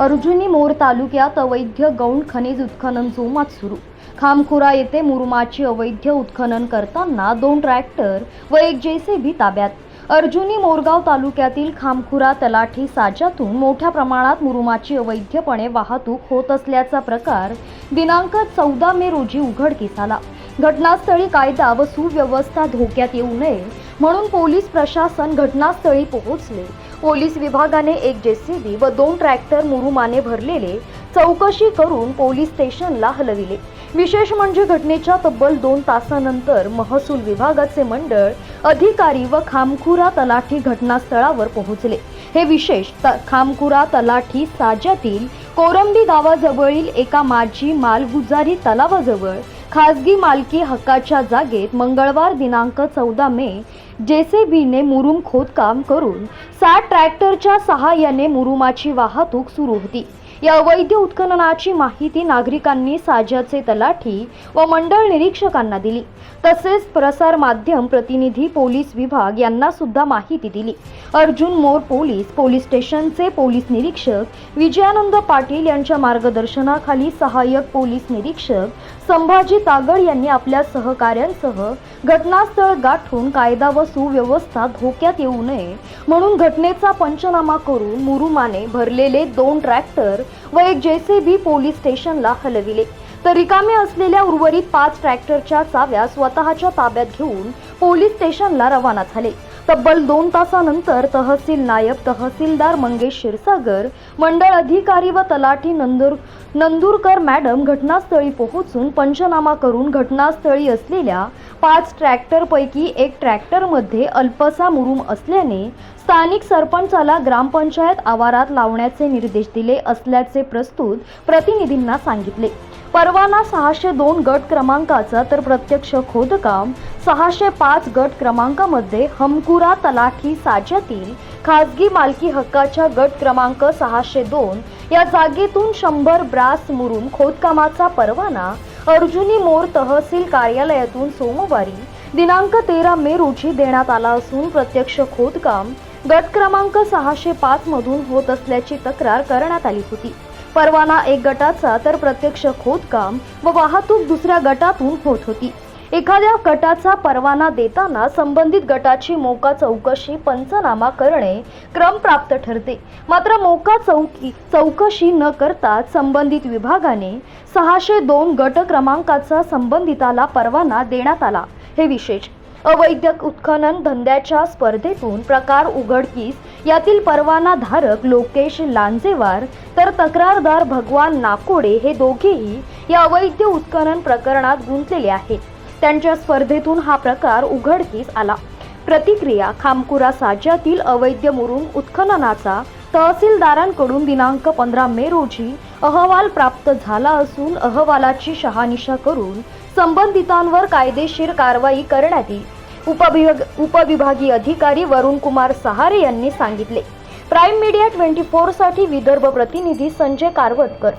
अर्जुनी मोर तालुक्यात अवैध गौण खनिज उत्खनन जोमात सुरू. खामखुरा येथे मुरुमाची अवैध उत्खनन करताना दोन ट्रॅक्टर व एक जेसीबी ताब्यात. अर्जुनी मोरगाव तालुक्यातील खामखुरा तलाठी साजातून मोठ्या प्रमाणात मुरुमाची अवैधपणे वाहतूक होत असल्याचा प्रकार दिनांक चौदा मे रोजी उघडकीस आला घटनास्थळी कायदा व सुव्यवस्था धोक्यात येऊ नये म्हणून पोलीस प्रशासन घटनास्थळी पोहोचले. पोलीस विभागाने एक जेसीबी व दोन ट्रॅक्टर मुरुमाने भरलेले चौकशी करून पोलीस स्टेशनला हलविले. विशेष म्हणजे घटनेच्या तब्बल दोन तासानंतर महसूल विभागाचे मंडळ अधिकारी व खामखुरा तलाठी घटनास्थळावर पोहोचले. हे विशेष त- खामखुरा तलाठी साज्यातील कोरंबी गावाजवळील एका माजी मालगुजारी तलावाजवळ खासगी मालकी हक्काच्या जागेत मंगळवार दिनांक चौदा मे जेसीबीने मुरुम खोदकाम करून सात ट्रॅक्टरच्या सहाय्याने मुरुमाची वाहतूक सुरू होती. या अवैध उत्खननाची माहिती नागरिकांनी साजाचे तलाठी व मंडळ निरीक्षकांना दिली. तसेच प्रसार माध्यम प्रतिनिधी पोलीस विभाग यांना सुद्धा माहिती दिली. अर्जुन मोर पोलीस पोलीस स्टेशनचे पोलीस निरीक्षक विजयानंद पाटील यांच्या मार्गदर्शनाखाली सहाय्यक पोलीस निरीक्षक संभाजी तागड यांनी आपल्या सहकाऱ्यांसह घटनास्थळ गाठून कायदा व सुव्यवस्था धोक्यात येऊ नये म्हणून घटनेचा पंचनामा करून मुरुमाने भरलेले दोन ट्रॅक्टर व एक जेसीबी पोलीस स्टेशनला हलविले. तर रिकामे असलेल्या उर्वरित पाच ट्रॅक्टरच्या चाव्या स्वतःच्या ताब्यात घेऊन पोलीस स्टेशनला रवाना झाले. तब्बल दोन तासानंतर तहसील नायब तहसीलदार मंगेश क्षीरसागर मंडळ अधिकारी व तलाठी नंदुर नंदुरकर मॅडम घटनास्थळी पोहोचून पंचनामा करून घटनास्थळी असलेल्या पाच ट्रॅक्टरपैकी एक ट्रॅक्टरमध्ये अल्पसा मुरुम असल्याने स्थानिक सरपंचाला ग्रामपंचायत आवारात लावण्याचे निर्देश दिले असल्याचे प्रस्तुत प्रतिनिधींना सांगितले. परवाना सहाशे दोन गट क्रमांकाचा तर प्रत्यक्ष खोदकाम सहाशे पाच गट क्रमांकामध्ये हमकुरा तलाठी साच्यातील खाजगी मालकी हक्काच्या गट क्रमांक सहाशे दोन. या जागेतून शंभर ब्रास मुरून खोदकामाचा परवाना. अर्जुनी मोर तहसील कार्यालयातून सोमवारी दिनांक तेरा मे रोजी देण्यात आला असून प्रत्यक्ष खोदकाम गट क्रमांक सहाशे पाच मधून होत असल्याची तक्रार करण्यात आली होती. परवाना एक गटाचा तर प्रत्यक्ष खोदकाम व वाहतूक दुसऱ्या गटातून होत होती. एखाद्या गटाचा परवाना देताना संबंधित गटाची मोका चौकशी पंचनामा करणे क्रमप्राप्त ठरते. मात्र मोका चौकी चौकशी न करता संबंधित विभागाने सहाशे दोन गट क्रमांकाचा संबंधिताला परवाना देण्यात आला. हे विशेष अवैध उत्खनन धंद्याच्या स्पर्धेतून प्रकार उघडकीस. यातील परवाना धारक लोकेश लांजेवार. तर तक्रारदार भगवान नाकोडे हे दोघेही या अवैध उत्खनन प्रकरणात गुंतलेले आहेत. त्यांच्या स्पर्धेतून हा प्रकार उघडकीस आला. प्रतिक्रिया खामकुरा साज्यातील अवैध मुरुम उत्खननाचा तहसीलदारांकडून दिनांक पंधरा मे रोजी अहवाल प्राप्त झाला असून अहवालाची शहानिशा करून संबंधितांवर कायदेशीर कारवाई करण्यात येईल. उपविभाग उपविभागीय अधिकारी वरुण कुमार सहारे यांनी सांगितले. प्राईम मीडिया ट्वेंटी साठी विदर्भ प्रतिनिधी संजय कारवतकर